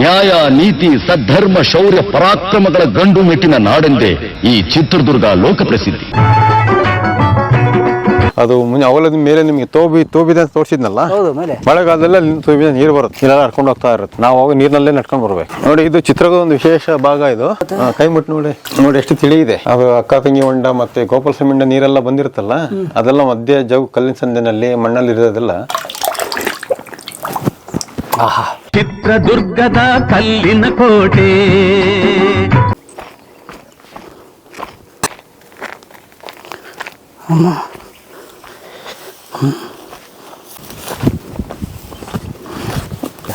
ನ್ಯಾಯ ನೀತಿ ಸದ್ಧರ್ಮ ಶೌರ್ಯ ಪರಾಕ್ರಮಗಳ ಗಂಡು ಮೆಟ್ಟಿನ ನಾಡೆಂದೇ ಈ ಚಿತ್ರದುರ್ಗ ಲೋಕಪ್ರಸಿದ್ಧಿ ಅದು ಮುಂಚೆ ಅವಲದ ಮೇಲೆ ನಿಮಗೆ ತೋಬಿ ತೋಬಿದೆ ಅಂತ ತೋರಿಸಿದ್ನಲ್ಲ? ಹೌದು ಮೇಲೆ. ಮಳೆಗಾಲದಲ್ಲ ತೋಬಿದ ನೀರು ಬರುತ್ತೆ. ನೀರೆಲ್ಲ ನಡ್ಕೊಂಡು ಹೋಗ್ತಾ ಇರುತ್ತೆ. ನಾವು ಅವಾಗ ನೀರಿನಲ್ಲೇ ನಡ್ಕೊಂಡು ಬರ್ಬೇಕು ನೋಡಿ ಇದು ಚಿತ್ರದ ಒಂದು ವಿಶೇಷ ಭಾಗ ಇದು. ಕೈ ಮುಟ್ಟು ನೋಡಿ. ನೋಡಿ ಎಷ್ಟು ತಿಳಿ ಇದೆ ಅದು ಅಕ್ಕ ತಂಗಿ ಹೊಂಡ ಮತ್ತೆ ಗೋಪಾಲ ನೀರೆಲ್ಲ ಬಂದಿರುತ್ತಲ್ಲ? ಅದೆಲ್ಲ ಮಧ್ಯೆ ಜಗು ಕಲ್ಲಿನ ಸಂದಿನಲ್ಲಿ ಮಣ್ಣಲ್ಲಿ ಇರೋದೆಲ್ಲ. ಚಿತ್ರದುರ್ಗದ ಕಲ್ಲಿನ ಕೋಟೆ.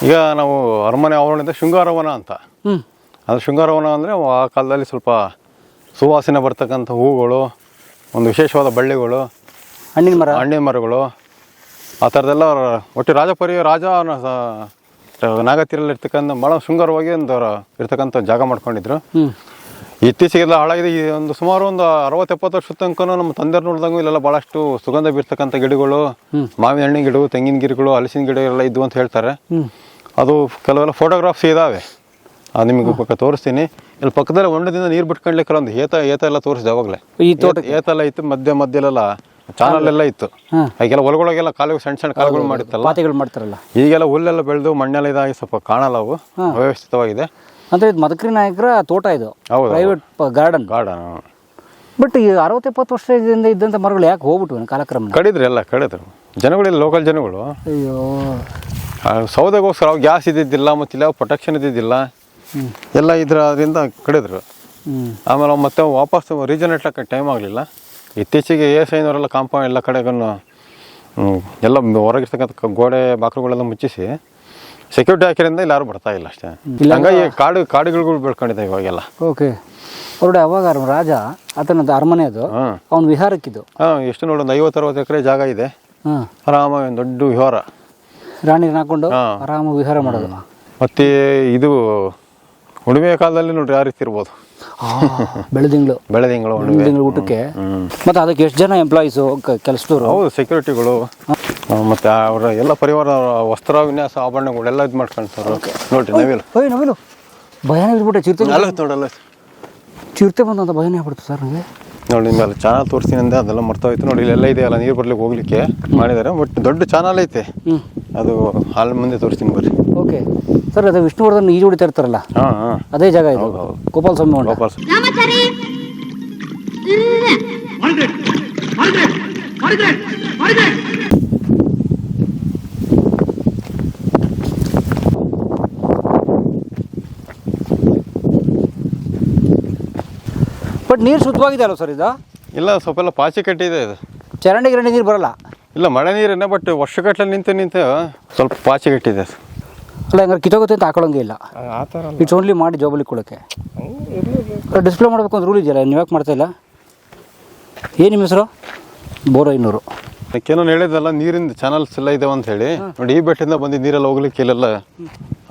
ಈಗ ನಾವು ಅರಮನೆ ಆವರಣದ ಶೃಂಗಾರವನ ಅಂತ. ಹ್ಮ್. ಅದು ಶೃಂಗಾರವನ ಅಂದರೆ ಆ ಕಾಲದಲ್ಲಿ ಸ್ವಲ್ಪ ಸುವಾಸನೆ ಬರ್ತಕ್ಕಂಥ ಹೂಗಳು ಒಂದು ವಿಶೇಷವಾದ ಬಳ್ಳಿಗಳು ಹಣ್ಣಿನ ಮರ. ಹಣ್ಣಿನ ಮರಗಳು ಆ ಥರದ್ದೆಲ್ಲ ಒಟ್ಟು ರಾಜಪರಿ ರಾಜ ನಾಗತಿರಲ್ಲಿ ಇರ್ತಕ್ಕಂಥ ಭಾಳ ಶೃಂಗಾರವಾಗಿ ಒಂದು ಇರ್ತಕ್ಕಂಥ ಜಾಗ ಮಾಡ್ಕೊಂಡಿದ್ರು. ಇತ್ತೀಚೆಗೆಲ್ಲ ಹಾಳಾಗಿದೆ. ಈ ಒಂದು ಸುಮಾರು ಒಂದು ಅರವತ್ತು ಎಪ್ಪತ್ತು ವರ್ಷದ ತನಕ ನಮ್ಮ ತಂದೆ ನೋಡಿದಂಗೂ ಇಲ್ಲೆಲ್ಲ ಭಾಳಷ್ಟು ಸುಗಂಧ ಬೀರ್ತಕ್ಕಂಥ ಗಿಡಗಳು ಮಾವಿನ ಹಣ್ಣಿನ ಗಿಡ ತೆಂಗಿನ ಗಿಡಗಳು ಹಲಸಿನ ಗಿಡ ಎಲ್ಲ ಇದ್ವು ಅಂತ ಹೇಳ್ತಾರೆ. ಅದು ಕೆಲವೆಲ್ಲ ಫೋಟೋಗ್ರಾಫ್ಸ್ ಇದಾವೆ. ಅದು ನಿಮಗೆ ಪಕ್ಕ ತೋರಿಸ್ತೀನಿ. ಇಲ್ಲಿ ಪಕ್ಕದಲ್ಲಿ ಒಂಡದಿಂದ ನೀರು ಬಿಟ್ಕೊಂಡ್ಲಿಕ್ಕೆ ಒಂದು ಏತ ಏತ ಎಲ್ಲ ತೋರಿಸಿದೆ ಅವಾಗಲೇ? ಏತ ಎಲ್ಲ ಇತ್ತು ಮಧ್ಯ ಮಧ್ಯಲೆಲ್ಲ ಚಾನಲ್ ಎಲ್ಲ ಇತ್ತು. ಈಗೆಲ್ಲ ಹೊಲಗಳಿಗೆಲ್ಲ ಕಾಲು ಸಣ್ಣ ಸಣ್ಣ ಕಾಲುಗಳು ಮಾಡಿತ್ತಲ್ಲ. ಪಾತಿಗಳು ಮಾಡ್ತಾರಲ್ಲ. ಈಗೆಲ್ಲ ಹುಲ್ಲೆಲ್ಲ ಬೆಳೆದು ಮಣ್ಣೆಲ್ಲ ಇದಾಗಿ ಸ್ವಲ್ಪ ಕಾಣಲ್ಲ ಅವು. ಅವ್ಯವಸ್ಥಿತವಾಗಿದೆ. ಅಂದ್ರೆ ಇದು ಮದಕರಿ ನಾಯಕರ ತೋಟ ಇದು. ಪ್ರೈವೇಟ್ ಗಾರ್ಡನ್ ಗಾರ್ಡನ್ ಬಟ್ ಈ ಅರವತ್ತು ಎಪ್ಪತ್ತು ವರ್ಷದಿಂದ ಇದ್ದಂಥ ಮರಗಳು ಯಾಕೆ ಹೋಗ್ಬಿಟ್ಟು ಕಾಲಕ್ರಮ ಕಡಿದ್ರು ಎಲ್ಲ ಕಡಿದ್ರು ಜನಗಳಿಲ್ಲ ಲೋಕಲ್ ಜನಗಳು. ಅಯ್ಯೋ. ಸೌದೆಗೋಸ್ಕರ ಅವು ಗ್ಯಾಸ್ ಇದ್ದಿದ್ದಿಲ್ಲ ಮತ್ತು ಇಲ್ಲ ಪ್ರೊಟೆಕ್ಷನ್ ಇದ್ದಿದ್ದಿಲ್ಲ. ಎಲ್ಲ ಇದ್ರ ಅದರಿಂದ ಕಡಿದ್ರು ಆಮೇಲೆ ಮತ್ತೆ ವಾಪಸ್ ರೀಜನ್ ಇಟ್ಲಕ್ಕೆ ಟೈಮ್ ಆಗಲಿಲ್ಲ. ಇತ್ತೀಚೆಗೆ ಎ ಐನವರೆಲ್ಲ ಕಾಂಪೌಂಡ್ ಎಲ್ಲ ಕಡೆಗೂ ಎಲ್ಲ ಹೊರಗಿರ್ತಕ್ಕಂಥ ಗೋಡೆ ಬಾಕ್ಲುಗಳೆಲ್ಲ ಮುಚ್ಚಿಸಿ ಸೆಕ್ಯೂರಿಟಿ ಹಾಕಿರಿಂದ ಇಲ್ಲಿ ಯಾರು ಬರ್ತಾ ಇಲ್ಲ ಅಷ್ಟೇ. ಹಂಗಾಗಿ ಕಾಡು ಕಾಡುಗಳು ಬೆಳ್ಕೊಂಡಿದೆ ಇವಾಗೆಲ್ಲ. ಓಕೆ. ಅವ್ರಡೆ ಅವಾಗ ರಾಜ ಆತನದ್ದು ಅರಮನೆ ಅದು. ಅವ್ನು ವಿಹಾರಕ್ಕಿದ್ದು. ಹಾಂ ಎಷ್ಟು ನೋಡೋದು ಐವತ್ತು ಅರವತ್ತು ಎಕರೆ ಜಾಗ ಇದೆ. ಹಾಂ. ಆರಾಮಾಗಿ ಒಂದು ದೊಡ್ಡ ವಿಹಾರ. ರಾಣಿನ ಹಾಕೊಂಡು ಆರಾಮ ಆರಾಮಾಗಿ ವಿಹಾರ ಮಾಡೋದು. ಮತ್ತೆ ಇದು ಹುಣ್ಣಿಮೆ ಕಾಲದಲ್ಲಿ ನೋಡ್ರಿ ಆ ರೀತಿ ಇರ್ಬೋದು? ಬೆಳದಿಂಗಳು ಬೆಳೆದಿಂಗಳು ಬೆಳದಿಂಗಳು ಊಟಕ್ಕೆ. ಮತ್ತೆ ಅದಕ್ಕೆ ಎಷ್ಟು ಜನ ಎಂಪ್ಲಾಯೀಸು ಕೆಲಸದವರು? ಹೌದು ಸೆಕ್ಯೂರಿಟಿಗಳು ಮತ್ತೆ ಅವರ ಎಲ್ಲ ಪರಿವಾರ ವಸ್ತ್ರ ವಿನ್ಯಾಸ ಆಭರಣಗಳೆಲ್ಲ ಇದು ಮಾಡ್ಕೊಂತಾರೆ ನೋಡ್ರಿ ನವಿಲು. ಓಯ್ ನವಿಲು. ಭಯನೇ ಇದ್ಬಿಟ್ಟೆ ಚಿರತೆ ಅಲ್ಲ ನೋಡಲ್ಲ ಚಿರತೆ ಬಂದಂತ ಭಯನೇ ಆಗ್ಬಿಡ್ತು ಸರ್ ನನಗೆ. ನೋಡಿ ನಿಮ್ಗೆ ಚಾನಲ್ ತೋರಿಸ್ತೀನಿ ಅಂದೆ ಅದೆಲ್ಲ ಮರ್ತೋಯ್ತು. ನೋಡಿ ಇಲ್ಲೆಲ್ಲ ಇದೆ ಅಲ್ಲ ನೀರು ಬರ್ಲಿಕ್ಕೆ ಹೋಗ್ಲಿಕ್ಕೆ ಮಾಡಿದ್ದಾರೆ. ಬಟ್ ದೊಡ್ಡ ಚಾನಲ್ ಐತೆ. ಅದು ಹಾಲ್ ಮುಂದೆ ತೋರಿಸ್ತೀನಿ ಬರ್ರಿ. ಓಕೆ. ಸರ್ ಅದು ವಿಷ್ಣುವರ್ಧನ್ ಈಜು ಹೊಡಿತಾ ಇರ್ತಾರಲ್ಲ? ಹಾಂ ಹಾಂ. ಅದೇ ಜಾಗ ಇದು. ಗೋಪಾಲ ಸ್ವಾಮಿ ಹೊಂಡ. ಬಟ್ ನೀರು ಶುದ್ಧವಾಗಿದೆ ಅಲ್ಲ ಸರ್ ಇದು? ಇಲ್ಲ ಸ್ವಲ್ಪ ಎಲ್ಲ ಪಾಚಿ ಕಟ್ಟಿದೆ ಇದು. ಚರಂಡಿ ಗಿರಂಡಿ ನೀರು ಬರಲ್ಲ? ಇಲ್ಲ ಮಳೆ ನೀರೇನೆ ಬಟ್ ವರ್ಷಗಟ್ಟಲೆ ನಿಂತು ನಿಂತು ಸ್ವಲ್ಪ ಪಾಚಿ ಕಟ್ಟಿದೆ. ಅಲ್ಲ ಹಂಗಾರೆ ಕಿತ್ತೋಗುತ್ತೆ ಅಂತ ಹಾಕೊಳ್ಳಂಗೆ ಇಲ್ಲ. ಇಟ್ಸ್ ಓನ್ಲಿ ಮಾಡಿ ಜಾಬಲ್ಲಿ ಕೊಡೋಕ್ಕೆ ಡಿಸ್ಪ್ಲೇ ಮಾಡಬೇಕು ಅಂತ ರೂಲ್ ಇದೆಯಲ್ಲ ನೀವು ಯಾಕೆ ಮಾಡ್ತಾ ಇಲ್ಲ? ಏನು ನಿಮ್ಮ ಹೆಸರು? ಬೋರ ಇನ್ನೂರು. ಅದಕ್ಕೇನೋ ಹೇಳಿದಲ್ಲ ನೀರಿಂದ ಚಾನಲ್ಸ್ ಎಲ್ಲ ಇದಾವೆ ಅಂತ ಹೇಳಿ. ನೋಡಿ ಈ ಬೆಟ್ಟದಿಂದ ಬಂದು ನೀರೆಲ್ಲ ಹೋಗ್ಲಿಕ್ಕೆ ಇಲ್ಲೆಲ್ಲ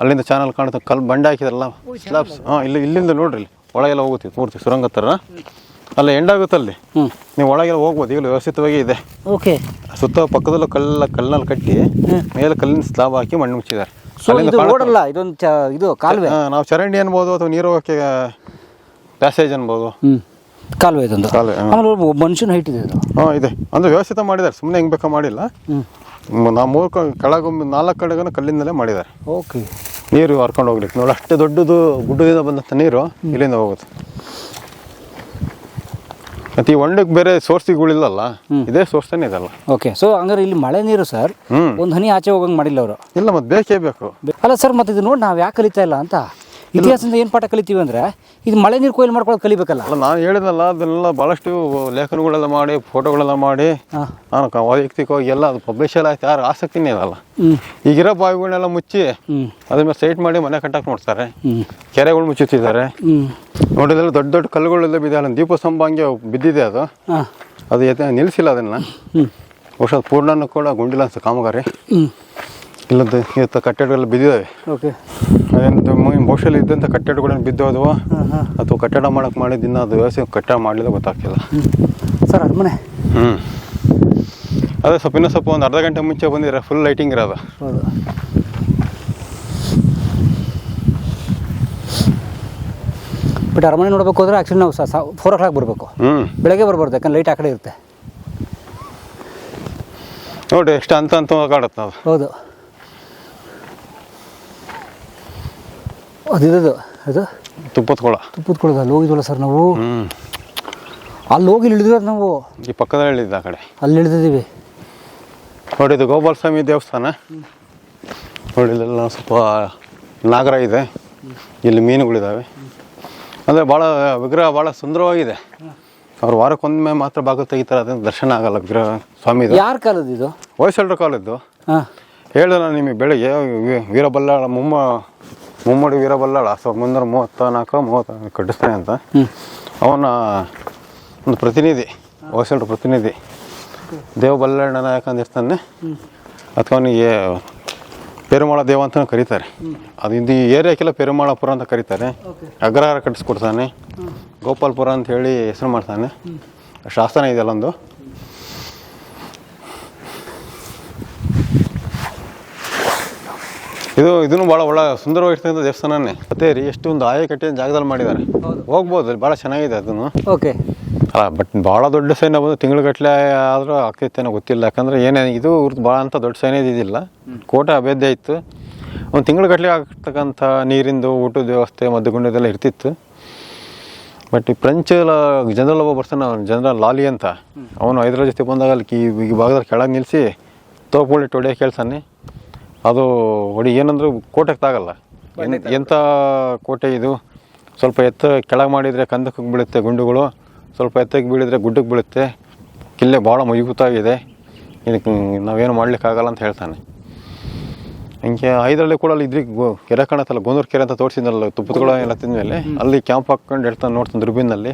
ಅಲ್ಲಿಂದ ಚಾನಲ್ ಕಾಣುತ್ತೆ ಕಲ್ ಬಂಡೆ ಹಾಕಿದಾರಲ್ಲ? ಸ್ಲಾಬ್ಸ್ ಹಾಂ ಇಲ್ಲಿ ಇಲ್ಲಿಂದ ನೋಡ್ರಿ ಇಲ್ಲಿ. ಒಳಗೆಲ್ಲ ಹೋಗುತ್ತೆ ಪೂರ್ತಿ ಸುರಂಗ ಥರ ಅಲ್ಲ ಎಂಡಾಗುತ್ತೆ ಅಲ್ಲಿ? ಹ್ಞೂ ನೀವು ಒಳಗೆಲ್ಲ ಹೋಗ್ಬೋದು ಈಗಲೂ ವ್ಯವಸ್ಥಿತವಾಗಿ ಇದೆ. ಓಕೆ. ಸುತ್ತ ಪಕ್ಕದಲ್ಲೂ ಕಲ್ಲ ಕಲ್ಲಲ್ಲಿ ಕಟ್ಟಿ ಮೇಲೆ ಕಲ್ಲಿನ ಸ್ಲಾಬ್ ಹಾಕಿ ಮಣ್ಣು ಮುಚ್ಚಿದ್ದಾರೆ. ಸೊ ಇದು ಓಡಲ್ಲ ಇದೊಂದು ಚ ಇದು ಕಾಲುವೆ. ನಾವು ಚರಂಡಿ ಅನ್ಬೋದು ಅಥವಾ ನೀರು ಹೋಗೋಕ್ಕೆ ಪ್ಯಾಸೇಜ್ ಅನ್ಬೋದು ಕಾಲುವೆ ಇದೊಂದು. ಆಮೇಲೆ ಮನುಷ್ಯನ ಹೈಟ್ ಇದೆ ಹಾಂ ಇದೆ. ಅಂದರೆ ವ್ಯವಸ್ಥಿತ ಮಾಡಿದ್ದಾರೆ. ಸುಮ್ಮನೆ ಹೆಂಗ್ ಬೇಕಾ ಮಾಡಿಲ್ಲ. ನಾವು ಮೂರು ಕೆಳಗೊಮ್ಮೆ ನಾಲ್ಕು ಕಡೆಗೂ ಕಲ್ಲಿಂದಲೇ ಮಾಡಿದ್ದಾರೆ. ಓಕೆ. ನೀರು ಹರ್ಕೊಂಡು ಹೋಗ್ಲಿಕ್ಕೆ. ನೋಡಿ ಅಷ್ಟು ದೊಡ್ಡದು ಗುಡ್ಡದಿಂದ ಬಂದಂಥ ನೀರು ಇಲ್ಲಿಂದ ಹೋಗುತ್ತೆ. ಮತ್ತು ಈ ಹೊಂಡಕ್ಕೆ ಬೇರೆ ಸೋರ್ಸಿಗಳಿಲ್ಲಲ್ಲ ಇದೇ ಸೋರ್ಸ್ ತಾನೇ ಇದಲ್ಲ. ಓಕೆ ಸೊ ಹಂಗಾರೆ ಇಲ್ಲಿ ಮಳೆ ನೀರು ಸರ್ ಹ್ಮ್. ಒಂದು ಹನಿ ಆಚೆ ಹೋಗಂಗೆ ಮಾಡಿಲ್ಲ ಅವರು. ಇಲ್ಲ ಮತ್ತೆ ಬೇಕೇ ಬೇಕು. ಅಲ್ಲ ಸರ್ ಮತ್ತೆ ಇದು ನೋಡಿ ನಾವು ಯಾಕೆ ಕಲಿತಾ ಇಲ್ಲ ಅಂತ. ಇತಿಹಾಸದಿಂದ ಏನು ಪಾಠ ಕಲಿತೀವಿ ಅಂದರೆ ಇದು ಮಳೆ ನೀರು ಕೊಯ್ಲು ಮಾಡ್ಕೊಳ್ಳೋದು ಕಲಿಬೇಕಲ್ಲ. ಅಲ್ಲ ನಾನು ಹೇಳಿದ್ನಲ್ಲ ಅದನ್ನೆಲ್ಲ ಭಾಳಷ್ಟು ಲೇಖನಗಳೆಲ್ಲ ಮಾಡಿ ಫೋಟೋಗಳೆಲ್ಲ ಮಾಡಿ ನಾನು ವೈಯಕ್ತಿಕವಾಗಿ ಎಲ್ಲ ಅದು ಪಬ್ಲಿಷ್ ಎಲ್ಲ ಆಯ್ತು ಯಾರು ಆಸಕ್ತಿನೇ ಇರಲ್ಲ ಈಗಿರೋ ಬಾವಿಗಳನ್ನೆಲ್ಲ ಮುಚ್ಚಿ ಅದ್ರ ಮೇಲೆ ಸೈಟ್ ಮಾಡಿ ಮನೆ ಕಟ್ಟಕ್ಕೆ ನೋಡ್ತಾರೆ. ಕೆರೆಗಳು ಮುಚ್ಚುತ್ತಿದ್ದಾರೆ. ನೋಡಿದ್ರೆ ದೊಡ್ಡ ದೊಡ್ಡ ಕಲ್ಲುಗಳೆಲ್ಲ ಬಿದ್ದ ಅಲ್ಲಿ ದೀಪ ಹಂಗೆ ಬಿದ್ದಿದೆ ಅದು. ಅದು ಎತ್ತ ನಿಲ್ಲಿಸಿಲ್ಲ ಅದನ್ನು. ಬಹುಶಃ ಪೂರ್ಣನೂ ಕೂಡ ಗುಂಡಿಲ್ಲ ಅನ್ಸುತ್ತೆ ಕಾಮಗಾರಿ. ಹ್ಞೂ ಇಲ್ಲದ ಇವತ್ತು ಕಟ್ಟಡಗಳೆಲ್ಲ ಬಿದ್ದಿದ್ದಾವೆ. ಓಕೆ. ಅದೇನು ಬಹುಶಃ ಇದ್ದಂಥ ಕಟ್ಟಡಗಳನ್ನು ಬಿದ್ದೋದವ? ಅಥವಾ ಕಟ್ಟಡ ಮಾಡಕ್ಕೆ ಮಾಡಿದ್ದಿನ ಅದು ವ್ಯವಸ್ಥೆ ಕಟ್ಟಡ ಮಾಡಲಿಲ್ಲ ಗೊತ್ತಾಗ್ತಿಲ್ಲ. ಸರ್ ಅರಮನೆ. ಹ್ಞೂ ಅದೇ ಸ್ವಲ್ಪ ಇನ್ನೂ ಸ್ವಲ್ಪ ಒಂದು ಅರ್ಧ ಗಂಟೆ ಮುಂಚೆ ಬಂದಿದ್ರೆ ಫುಲ್ ಲೈಟಿಂಗ್ ಇರೋದು. ಹೌದು. ಬಟ್ ಅರಮನೆ ನೋಡಬೇಕು ಅಂದರೆ ಆ್ಯಕ್ಚುಲಿ ನಾವು ಫೋರ್ ಓ ಕ್ಲಾಕ್ ಬರಬೇಕು. ಹ್ಞೂ ಬೆಳಗ್ಗೆ ಬರ್ಬಾರ್ದು ಯಾಕಂದ್ರೆ ಲೈಟ್ ಆ ಕಡೆ ಇರುತ್ತೆ. ನೋಡಿ ಎಷ್ಟು ಅಂತ ಅಂತ ಕಾಡುತ್ತೆ ನಾವು ಹೌದು. ಅದು ಇದು ಅದು? ತುಪ್ಪದ ಕೊಳ ತುಪ್ಪದ ಕೊಳದ ಅಲ್ಲಿ ಹೋಗಿದ್ವಲ್ಲ ಸರ್ ನಾವು? ಅಲ್ಲಿ ಹೋಗಿ ಇಳಿದ್ವಿ ನಾವು? ಈ ಪಕ್ಕದಲ್ಲಿ ಇಳಿದ ಆ ಕಡೆ. ಅಲ್ಲಿ ಇಳಿದಿದ್ದೀವಿ. ನೋಡಿ ಇದು ಗೋಪಾಲ ಸ್ವಾಮಿ ದೇವಸ್ಥಾನ. ನೋಡಿ ಇಲ್ಲೆಲ್ಲ ಸ್ವಲ್ಪ ನಾಗರ ಇದೆ. ಇಲ್ಲಿ ಮೀನುಗಳಿದ್ದಾವೆ ಅಂದರೆ ಭಾಳ ವಿಗ್ರಹ ಭಾಳ ಸುಂದರವಾಗಿದೆ. ಅವ್ರು ವಾರಕ್ಕೊಮ್ಮೆ ಮಾತ್ರ ಬಾಗಿಲು ತೆಗಿತಾರೆ ಅದನ್ನ ದರ್ಶನ ಆಗಲ್ಲ ವಿಗ್ರಹ ಸ್ವಾಮಿ ಯಾರ ಕಾಲದ್ದು ಇದು? ಹೊಯ್ಸಳರ ಕಾಲದ್ದು. ಹಾಂ. ಹೇಳಿದೆ ನಾನು ನಿಮಗೆ ಬೆಳಿಗ್ಗೆ ವೀರಬಲ್ಲಾಳ ಮುಮ್ಮ ಮುಮ್ಮಡಿ ವೀರಬಲ್ಲಾಳ ಸಾವಿರದ ಒಂಬೈನೂರ ಮೂವತ್ತ ನಾಲ್ಕು ಮೂವತ್ತ ಕಟ್ಟಿಸ್ತಾನೆ ಅಂತ ಅವನ ಒಂದು ಪ್ರತಿನಿಧಿ ಹೊಯ್ಸಳರ ಪ್ರತಿನಿಧಿ ದೇವಬಲ್ಲಣ್ಣ ನಾಯಕ ಅಂತ ಇರ್ತಾನೆ. ಅಥವಾ ಅವನಿಗೆ ಪೆರುಮಾಳ ದೇವ ಅಂತ ಕರೀತಾರೆ. ಅದು ಇದು ಈ ಏರಿಯಾಕ್ಕೆಲ್ಲ ಪೆರುಮಾಳಪುರ ಅಂತ ಕರೀತಾರೆ. ಅಗ್ರಹಾರ ಕಟ್ಟಿಸ್ಕೊಡ್ತಾನೆ. ಗೋಪಾಲ್ಪುರ ಅಂತ ಹೇಳಿ ಹೆಸರು ಮಾಡ್ತಾನೆ. ಶಾಸನ ಇದೆಯಲ್ಲ ಒಂದು. ಇದು ಇದನ್ನು ಭಾಳ ಒಳ್ಳೆ ಸುಂದರವಾಗಿರ್ತಕ್ಕಂಥ ದೇವಸ್ಥಾನನೇ. ಮತ್ತೆ ರೀ ಎಷ್ಟು ಒಂದು ಆಯ ಕಟ್ಟಿದ ಜಾಗದಲ್ಲಿ ಮಾಡಿದ್ದಾರೆ. ಹೋಗ್ಬೋದು ಅಲ್ಲಿ ಭಾಳ ಚೆನ್ನಾಗಿದೆ ಅದನ್ನು. ಓಕೆ. ಅಲ್ಲ ಬಟ್ ಭಾಳ ದೊಡ್ಡ ಸೈನ್ಯ ಬಂದು ತಿಂಗಳುಗಟ್ಟಲೆ ಆದರೂ ಆಗ್ತೈತೇನೋ ಗೊತ್ತಿಲ್ಲ. ಯಾಕಂದ್ರೆ ಏನೇ ಇದು ಇವ್ರದ್ದು ಭಾಳ ಅಂತ ದೊಡ್ಡ ಸೈನ್ಯ ಇದಿಲ್ಲ. ಕೋಟೆ ಅಭೇದ್ಯ ಇತ್ತು. ಒಂದು ತಿಂಗಳುಗಟ್ಟಲೆ ಆಗ್ತಕ್ಕಂಥ ನೀರಿಂದು ಊಟದ ವ್ಯವಸ್ಥೆ ಮದ್ದುಗುಂಡದೆಲ್ಲ ಇರ್ತಿತ್ತು. ಬಟ್ ಈ ಫ್ರೆಂಚ್ ಜನರಲ್ ಒಬ್ಬ ಬರ್ತಾನೆ ಅವನು ಜನರಲ್ ಲಾಲಿ ಅಂತ. ಅವನು ಐದರ ಜೊತೆ ಬಂದಾಗ ಅಲ್ಲಿ ಕಿ ಈ ಭಾಗದಲ್ಲಿ ಕೆಳಗೆ ನಿಲ್ಲಿಸಿ ತೋಪುಳಿ ಹೊಡಿಯೋಕೆ ಕೇಳ್ತಾನೆ ಅದು ಹೊಡಿ ಏನಂದ್ರೆ ಕೋಟೆಗೆ ತಾಗಲ್ಲ ಎಂಥ ಕೋಟೆ ಇದು? ಸ್ವಲ್ಪ ಎತ್ತ ಕೆಳಗೆ ಮಾಡಿದರೆ ಕಂದಕ್ಕೆ ಬೀಳುತ್ತೆ ಗುಂಡುಗಳು ಸ್ವಲ್ಪ ಎತ್ತಕ್ಕೆ ಬೀಳಿದರೆ ಗುಡ್ಡಕ್ಕೆ ಬೀಳುತ್ತೆ. ಕಿಲ್ಲೆ ಭಾಳ ಮಜಬೂತಾಗಿದೆ. ಇದಕ್ಕೆ ನಾವೇನು ಮಾಡ್ಲಿಕ್ಕಾಗಲ್ಲ ಅಂತ ಹೇಳ್ತಾನೆ. ಹಿಂಗೆ ಐದರಲ್ಲಿ ಕೂಡ ಅಲ್ಲಿ ಇದ್ರಿಗೆ ಕೆರೆ ಕಾಣತ್ತಲ್ಲ ಗೋಂದೂರು ಕೆರೆ ಅಂತ ತೋರಿಸಿದ್ನಲ್ಲ ತುಪ್ಪದಗಳ ಎಲ್ಲ ತಿಂದಮೇಲೆ. ಅಲ್ಲಿ ಕ್ಯಾಂಪ್ ಹಾಕ್ಕೊಂಡು ಹೇಳ್ತಾನೆ ನೋಡ್ತಾನೆ ದುರ್ಬಿನಲ್ಲಿ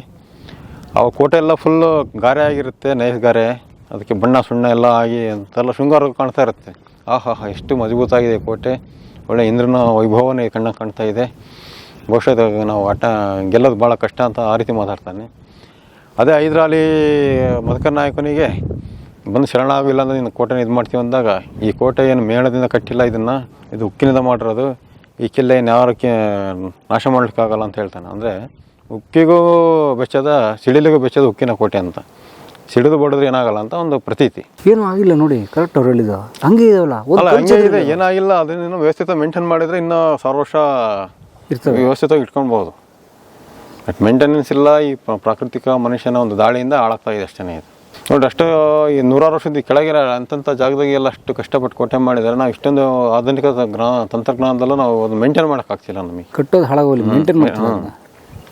ಆ ಕೋಟೆ ಎಲ್ಲ ಫುಲ್ಲು ಗಾರೆ ಆಗಿರುತ್ತೆ ನೈಸ್ ಗಾರೆ. ಅದಕ್ಕೆ ಬಣ್ಣ ಸುಣ್ಣ ಎಲ್ಲ ಆಗಿ ಅಂತೆಲ್ಲ ಶೃಂಗಾರ ಕಾಣ್ತಾ ಇರುತ್ತೆ. ಆಹಾ ಎಷ್ಟು ಮಜಬೂತಾಗಿದೆ ಕೋಟೆ. ಒಳ್ಳೆ ಇಂದ್ರನ ವೈಭವನೇ ಕಣ್ಣಾಗ ಕಾಣ್ತಾ ಇದೆ. ಬಹುಶಃ ನಾವು ಆಟ ಗೆಲ್ಲೋದು ಭಾಳ ಕಷ್ಟ ಅಂತ ಆ ರೀತಿ ಮಾತಾಡ್ತಾನೆ. ಅದೇ ಹೈದರಾಲಿ ಮಧುಕರ್ ನಾಯಕನಿಗೆ ಬಂದು ಶರಣಾಗಿಲ್ಲ ಅಂದರೆ ನೀನು ಕೋಟೆನ ಇದು ಮಾಡ್ತೀವಿ ಅಂದಾಗ ಈ ಕೋಟೆ ಏನು ಮೇಣದಿಂದ ಕಟ್ಟಿಲ್ಲ ಇದನ್ನು. ಇದು ಉಕ್ಕಿನಿಂದ ಮಾಡಿರೋದು. ಈ ಕಿಲ್ಲೆ ಯಾರಕ್ಕೆ ನಾಶ ಮಾಡಲಿಕ್ಕಾಗಲ್ಲ ಅಂತ ಹೇಳ್ತಾನೆ. ಅಂದರೆ ಉಕ್ಕಿಗೂ ಬೆಚ್ಚದ, ಸಿಡಿಲಿಗೂ ಬೆಚ್ಚದ ಉಕ್ಕಿನ ಕೋಟೆ ಅಂತ. ಸಿಡಿದು ಬಡಿದ್ರೆ ಏನಾಗಲ್ಲ ಅಂತ ಒಂದು ಪ್ರತೀತಿ. ಏನು ಆಗಿಲ್ಲ ನೋಡಿ ಕರೆಕ್ಟ್ ಅವ್ರು ಹೇಳಿದ ಹಂಗೆ ಇದಾವಲ್ಲ ಅಲ್ಲ ಹಂಗೆ ಇದೆ. ಏನಾಗಿಲ್ಲ ಅದನ್ನ ವ್ಯವಸ್ಥಿತ ಮೇಂಟೈನ್ ಮಾಡಿದ್ರೆ ಇನ್ನೂ ಸಾವಿರ ವರ್ಷ ಇರ್ತದೆ. ವ್ಯವಸ್ಥಿತವಾಗಿ ಇಟ್ಕೊಳ್ಬೋದು ಬಟ್ ಮೇಂಟೆನೆನ್ಸ್ ಇಲ್ಲ ಈ ಪ್ರ- ಪ್ರಾಕೃತಿಕ ಮನುಷ್ಯನ ಒಂದು ದಾಳಿಯಿಂದ ಹಾಳಾಗ್ತಾ ಇದೆ ಅಷ್ಟೇ ಇದು. ನೋಡಿ ಅಷ್ಟು ಈ ನೂರಾರು ವರ್ಷದ ಕೆಳಗಿರ ಅಂತಂಥ ಅಂತಂಥ ಜಾಗದಾಗೆಲ್ಲ ಅಷ್ಟು ಕಷ್ಟಪಟ್ಟು ಕೋಟೆ ಮಾಡಿದ್ದಾರೆ ನಾವು ಇಷ್ಟೊಂದು ಆಧುನಿಕ ಜ್ಞಾ ತಂತ್ರಜ್ಞಾನದಲ್ಲೂ ನಾವು ಅದು ಮೇಂಟೈನ್ ಮಾಡೋಕ್ಕಾಗ್ತಿಲ್ಲ ನಮಗೆ. ಕಟ್ಟೋದು ಹಾಳಾಗೋಲಿ ಮೇಂಟೈನ್ ಮಾಡ್ತೀವಿ.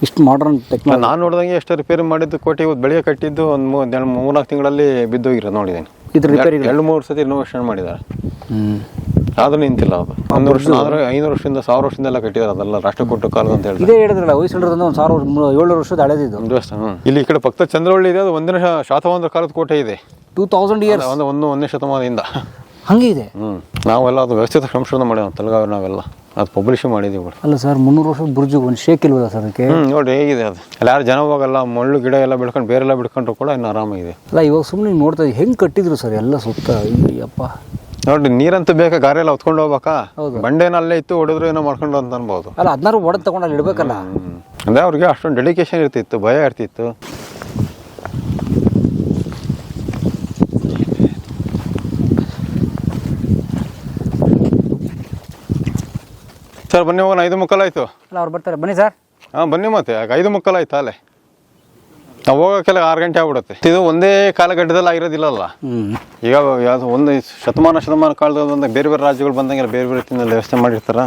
ಇಷ್ಟು ಮಾಡ್ರನ್ ಟೆಕ್ನಾಲಜಿ ನಾನು ನೋಡಿದಂಗೆ ಎಷ್ಟು ರಿಪೇರಿ ಮಾಡಿದ್ದು ಕೋಟೆ ಇವತ್ತು ಬೆಳಿಗ್ಗೆ ಕಟ್ಟಿದ್ದು ಒಂದು ಮೂರು ಮೂರ್ನಾಲ್ಕು ತಿಂಗಳಲ್ಲಿ ಬಿದ್ದೋಗಿರೋದು ನೋಡಿದ್ದೀನಿ ಇದು ರಿಪೇರಿ ಎರಡು ಮೂರು ಸತಿ ರಿನೋವೇಷನ್ ಮಾಡಿದ್ದಾರೆ. ಹ್ಞೂ ಆದ್ರೂ ನಿಂತಿಲ್ಲ ಅದು. ಒಂದು ವರ್ಷ ಆದ್ರೆ ಐನೂರು ವರ್ಷದಿಂದ ಸಾವಿರ ವರ್ಷದಿಂದ ಎಲ್ಲ ಕಟ್ಟಿದ್ದಾರೆ ಅದೆಲ್ಲ ರಾಷ್ಟ್ರಕೂಟ ಕಾಲದ ಅಂತ ಹೇಳಿ ಇದೇ ಹೇಳಿದ್ರಲ್ಲ ಹೊಯ್ಸಳರದ್ದು ಒಂದು ಸಾವಿರ ಮೂ- ಏಳ್ನೂರು ವರ್ಷದ ಹಳೆದಿದ್ದು. ದೇವಸ್ಥಾನ. ಇಲ್ಲಿ ಈ ಕಡೆ ಪಕ್ಕ ಚಂದ್ರವಳ್ಳಿ ಇದೆ ಅದು ಒಂದಿನ ಶತಮಾನದ ಕಾಲದ ಕೋಟೆ ಇದೆ. ಟೂ ತೌಸಂಡ್ ಇಯರ್ಸ್ ಒಂದು ಒಂದು ಒಂದನೇ ಶತಮಾನದಿಂದ. ಹಂಗೆ ಇದೆ. ಹ್ಮ್. ನಾವೆಲ್ಲ ಅದು ವ್ಯವಸ್ಥಿತ ಸಂಶೋಧನೆ ಮಾಡ್ಯಾವ ತಲಗಾವಿ ನಾವೆಲ್ಲ. ಅದು ಪಬ್ಲಿಷ್ ಮಾಡಿದೀವಿ ಅಲ್ಲ ಸರ್ ಮುನ್ನೂರು ವರ್ಷದ ಬುರ್ಜು ಒಂದು ಶೇಕ್ ಇಲ್ವಲ್ಲ ಸರ್ ಅದಕ್ಕೆ? ನೋಡಿ ಹೇಗಿದೆ ಅದು. ಎಲ್ಲಾರು ಯಾರು ಜನ ಹೋಗಲ್ಲ ಮುಳ್ಳು ಗಿಡ ಎಲ್ಲ ಬಿಡ್ಕೊಂಡು ಬೇರೆಲ್ಲ ಬಿಡ್ಕೊಂಡ್ರು ಕೂಡ ಇನ್ನು ಆರಾಮಾಗಿದೆ. ಅಲ್ಲ ಇವಾಗ ಸುಮ್ಮನೆ ನೋಡ್ತಾ ಹೆಂಗೆ ಕಟ್ಟಿದ್ರು ಸರ್ ಎಲ್ಲ ಸುತ್ತ? ಅಯ್ಯಪ್ಪ ನೋಡಿ ನೀರಂತೂ ಬೇಕಾ ಗಾರೆ ಎಲ್ಲ ಹೊತ್ಕೊಂಡು ಹೋಗ್ಬೇಕಾ? ಹೌದು. ಬಂಡೆನ ಅಲ್ಲೇ ಇತ್ತು ಹೊಡೆದ್ರು ಏನೋ ಮಾಡ್ಕೊಂಡು ಅಂತ ಅನ್ಬೋದು. ಅಲ್ಲ ಹದಿನಾರು ಒಡೆದು ತಗೊಂಡು ಅಲ್ಲಿ ಇಡಬೇಕಲ್ಲ? ಅಂದ್ರೆ ಅವ್ರಿಗೆ ಅಷ್ಟೊಂದು ಡೆಡಿಕೇಶನ್ ಇರ್ತಿತ್ತು ಭಯ ಇರ್ತಿತ್ತು. ಸರ್ ಬನ್ನಿ ಹೋಗೋಣ ಐದು ಮುಕ್ಕಲಾಯ್ತು. ಅಲ್ಲ ಅವ್ರು ಬರ್ತಾರೆ. ಬನ್ನಿ ಸರ್. ಹಾಂ ಬನ್ನಿ ಮತ್ತೆ ಆಗ ಐದು ಮುಕ್ಕಲಾಯ್ತು ಅಲ್ಲೇ. ನಾವು ಹೋಗೋಕೆಲ್ಲ ಆರು ಗಂಟೆ ಆಗ್ಬಿಡುತ್ತೆ. ಇದು ಒಂದೇ ಕಾಲಘಟ್ಟದಲ್ಲಿ ಆಗಿರೋದಿಲ್ಲಲ್ಲ? ಈಗ ಯಾವುದು ಒಂದು ಶತಮಾನ ಶತಮಾನ ಕಾಲದಲ್ಲಿ ಬೇರೆ ಬೇರೆ ರಾಜ್ಯಗಳು ಬಂದಂಗೆಲ್ಲ ಬೇರೆ ಬೇರೆ ರೀತಿಯಲ್ಲಿ ವ್ಯವಸ್ಥೆ ಮಾಡಿರ್ತಾರ?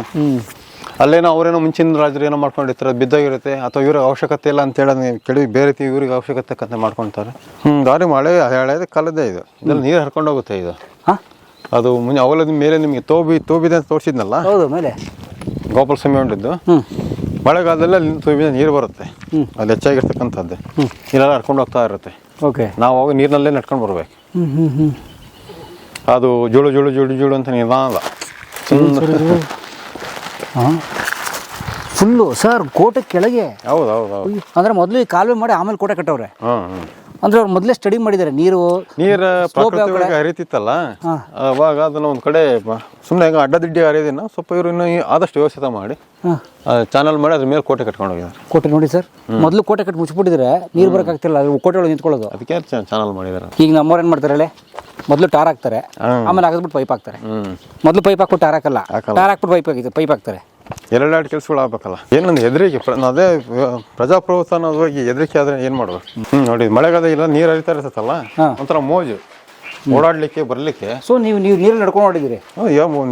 ಅಲ್ಲೇನೋ ಅವರೇನೋ ಮುಂಚಿನ ರಾಜರು ಏನೋ ಮಾಡ್ಕೊಂಡಿರ್ತಾರೆ ಬಿದ್ದೋಗಿರುತ್ತೆ ಅಥವಾ ಇವ್ರಿಗೆ ಅವಶ್ಯಕತೆ ಇಲ್ಲ ಅಂತ ಹೇಳೋದು ಕೆಳಗೆ ಬೇರೆ ರೀತಿ ಇವ್ರಿಗೆ ಅವಶ್ಯಕತೆ ಕಂತೆ ಮಾಡ್ಕೊಳ್ತಾರೆ ಹ್ಞೂ ದಾರಿ ಮಳೆ ಹಳೆಯದ ಕಾಲದ್ದೇ ಇದು. ಇದ್ರಲ್ಲಿ ನೀರು ಹರ್ಕೊಂಡು ಹೋಗುತ್ತೆ ಇದು ಹಾಂ? ಅದು ಮುಂಚೆ ಅವಲದ ಮೇಲೆ ನಿಮಗೆ ತೋಬಿ ತೋಬಿದೆ ಅಂತ ತೋರಿಸಿದ್ನಲ್ಲ? ಹೌದು ಮೇಲೆ. ಗೋಪಾಲ ಸ್ವಾಮಿ ಹೊಂಟಿದ್ದು ಹ್ಞೂ ಮಳೆಗಾಲದಲ್ಲಿ ಅಲ್ಲಿ ತುಂಬಿದ ನೀರು ಬರುತ್ತೆ. ಹ್ಞೂ. ಅಲ್ಲಿ ಹೆಚ್ಚಾಗಿರ್ತಕ್ಕಂಥದ್ದು. ನೀರೆಲ್ಲ ಹರ್ಕೊಂಡು ಹೋಗ್ತಾ ಇರುತ್ತೆ. ಓಕೆ. ನಾವು ಹೋಗಿ ನೀರಿನಲ್ಲೇ ನಡ್ಕೊಂಡು ಬರ್ಬೇಕು. ಹ್ಞೂ ಹ್ಞೂ ಹ್ಞೂ ಅದು ಜುಳು ಜುಳು ಜುಳು ಜುಳು ಅಂತ ನಿಧಾನ ಫುಲ್ಲು ಸರ್ ಕೋಟೆ ಕೆಳಗೆ. ಹೌದು ಹೌದು ಹೌದು. ಅಂದರೆ ಮೊದಲು ಕಾಲುವೆ ಮಾಡಿ ಆಮೇಲೆ ಕೋಟೆ ಕಟ್ಟವ್ರೆ. ಹಾಂ ಹ್ಞೂ ಅಂದ್ರೆ ಅವ್ರು ಮೊದಲೇ ಸ್ಟಡಿ ಮಾಡಿದ್ದಾರೆ ನೀರು ನೀರು ಹರಿತಿತ್ತಲ್ಲ ಅವಾಗ ಅದನ್ನ ಒಂದ್ ಕಡೆ ಸುಮ್ಮನೆ ಈಗ ಅಡ್ಡದಿಡ್ಡಿ ಹರಿಯೋದಿನ ಸ್ವಲ್ಪ ಇವರು ಇನ್ನು ಆದಷ್ಟು ವ್ಯವಸ್ಥೆ ಮಾಡಿ ಚಾನಲ್ ಮಾಡಿ ಅದ್ರ ಮೇಲೆ ಕೋಟೆ ಕಟ್ಕೊಂಡು ಹೋಗಿದ್ದಾರೆ. ಕೋಟೆ ನೋಡಿ ಸರ್ ಮೊದಲು ಕೋಟೆ ಕಟ್ಟಿ ಮುಚ್ಚಿಬಿಟ್ಟಿದ್ರೆ ನೀರು ಬರೋಕ್ಕಾಗ್ತಿಲ್ಲ ಅದ್ರ ಕೋಟೆ ಒಳಗೆ ನಿಂತ್ಕೊಳ್ಳೋದು. ಅದಕ್ಕೆ ಚಾನಲ್ ಮಾಡಿದ್ದಾರೆ. ಈಗ ನಮ್ಮವ್ರು ಏನು ಮಾಡ್ತಾರೆ ಹೇಳಿ ಮೊದಲು ಟಾರ್ ಹಾಕ್ತಾರೆ ಆಮೇಲೆ ಹಾಕಿದ್ಬಿಟ್ಟು ಪೈಪ್ ಹಾಕ್ತಾರೆ. ಮೊದಲು ಪೈಪ್ ಹಾಕ್ಬಿಟ್ಟು ಟಾರ್ ಹಾಕಲ್ಲ ಹಾಕಲ್ಲ. ಟಾರ್ ಹಾಕ್ಬಿಟ್ಟು ಪೈಪ್ ಹಾಕಿದ್ರು ಪೈಪ್ ಹಾಕ್ತಾರೆ. ಎರಡೆರಡು ಕೆಲಸಗಳು ಆಗ್ಬೇಕಲ್ಲ? ಏನೊಂದು ಹೆದರಿಕೆ ಅದೇ ಪ್ರಜಾಪ್ರಭುತ್ವ ಅನ್ನೋದು ಹೋಗಿ ಹೆದರಿಕೆ ಆದ್ರೆ ಏನು ಮಾಡ್ಬೇಕು ಹ್ಞೂ ನೋಡಿ ಮಳೆಗಾಲ ಇಲ್ಲ ನೀರು ಹರಿತಾ ಇರ್ತೈತಲ್ಲ. ಒಂಥರ ಮೋಜು. ಓಡಾಡ್ಲಿಕ್ಕೆ ಬರ್ಲಿಕ್ಕೆ. ಸೊ ನೀವು ನೀವು ನೀರಲ್ಲಿ ನಡ್ಕೊಂಡು ನೋಡಿದಿರಿ